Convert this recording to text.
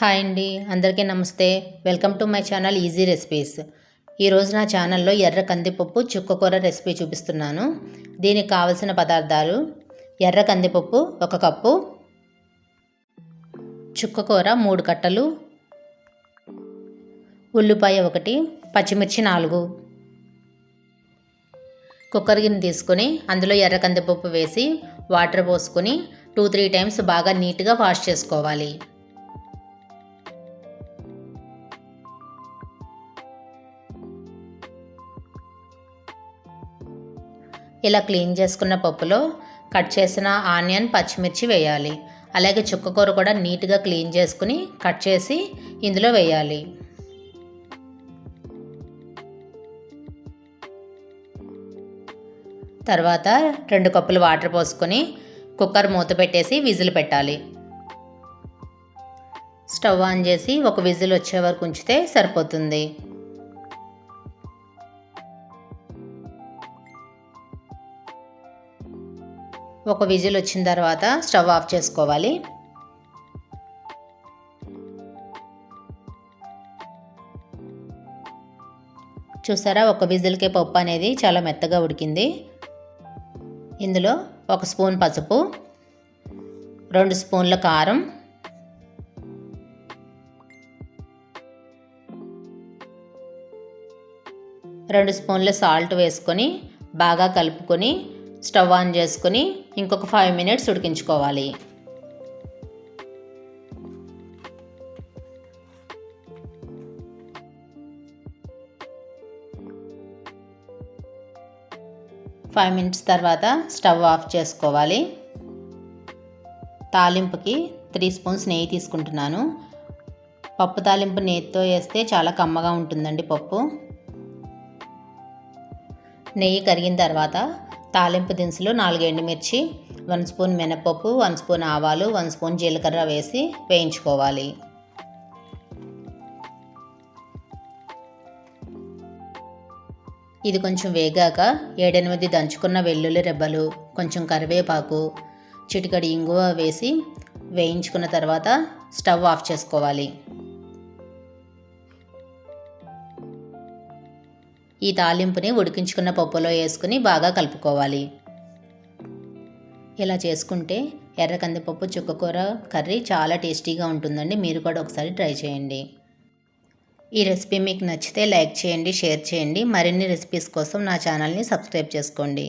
Hi అండి అందరికీ నమస్తే. Welcome to my channel easy recipes. ఈరోజు నా ఛానల్లో ఎర్ర కందిపప్పు చుక్కకూర రెసిపీ చూపిస్తున్నాను. దీనికి కావలసిన పదార్థాలు ఎర్ర కందిపప్పు ఒక కప్పు చుక్కకూర మూడు కట్టలు ఉల్లిపాయ ఒకటి పచ్చిమిర్చి నాలుగు. కుక్కర్ గిన్నె తీసుకొని అందులో ఎర్ర కందిపప్పు వేసి వాటర్ పోసుకొని టూ త్రీ టైమ్స్ బాగా నీట్గా వాష్ చేసుకోవాలి. ఇలా క్లీన్ చేసుకున్న పప్పులో కట్ చేసిన ఆనియన్ పచ్చిమిర్చి వేయాలి. అలాగే చుక్కకూర కూడా నీట్గా క్లీన్ చేసుకుని కట్ చేసి ఇందులో వేయాలి. తర్వాత రెండు కప్పులు వాటర్ పోసుకొని కుక్కర్ మూత పెట్టేసి విజిల్ పెట్టాలి. స్టవ్ ఆన్ చేసి ఒక విజిల్ వచ్చే వరకు ఉంచితే సరిపోతుంది. ఒక విజిల్ వచ్చిన తర్వాత స్టవ్ ఆఫ్ చేసుకోవాలి. చూసారా ఒక విజిల్కే పప్పు అనేది చాలా మెత్తగా ఉడికింది. ఇందులో ఒక స్పూన్ పసుపు రెండు స్పూన్ల కారం రెండు స్పూన్ల సాల్ట్ వేసుకొని బాగా కలుపుకొని స్టవ్ ఆన్ చేసుకుని ఇంకొక ఫైవ్ మినిట్స్ ఉడికించుకోవాలి. ఫైవ్ మినిట్స్ తర్వాత స్టవ్ ఆఫ్ చేసుకోవాలి. తాలింపుకి త్రీ స్పూన్స్ నెయ్యి తీసుకుంటున్నాను. పప్పు తాలింపు నెయ్యితో వేస్తే చాలా కమ్మగా ఉంటుందండి పప్పు. నెయ్యి కరిగిన తర్వాత తాలింపు దినుసులు నాలుగు ఎండుమిర్చి వన్ స్పూన్ మినపప్పు వన్ స్పూన్ ఆవాలు వన్ స్పూన్ జీలకర్ర వేసి వేయించుకోవాలి. ఇది కొంచెం వేగాక ఏడెనిమిది దంచుకున్న వెల్లుల్లి రెబ్బలు కొంచెం కరివేపాకు చిటికడి ఇంగువ వేసి వేయించుకున్న తర్వాత స్టవ్ ఆఫ్ చేసుకోవాలి. ఈ తాలింపుని ఉడికించుకున్న పప్పులో వేసుకుని బాగా కలుపుకోవాలి. ఇలా చేసుకుంటే ఎర్ర కందిపప్పు చుక్కకూర కర్రీ చాలా టేస్టీగా ఉంటుందండి. మీరు కూడా ఒకసారి ట్రై చేయండి. ఈ రెసిపీ మీకు నచ్చితే లైక్ చేయండి షేర్ చేయండి. మరిన్ని రెసిపీస్ కోసం నా ఛానల్ని సబ్స్క్రైబ్ చేసుకోండి.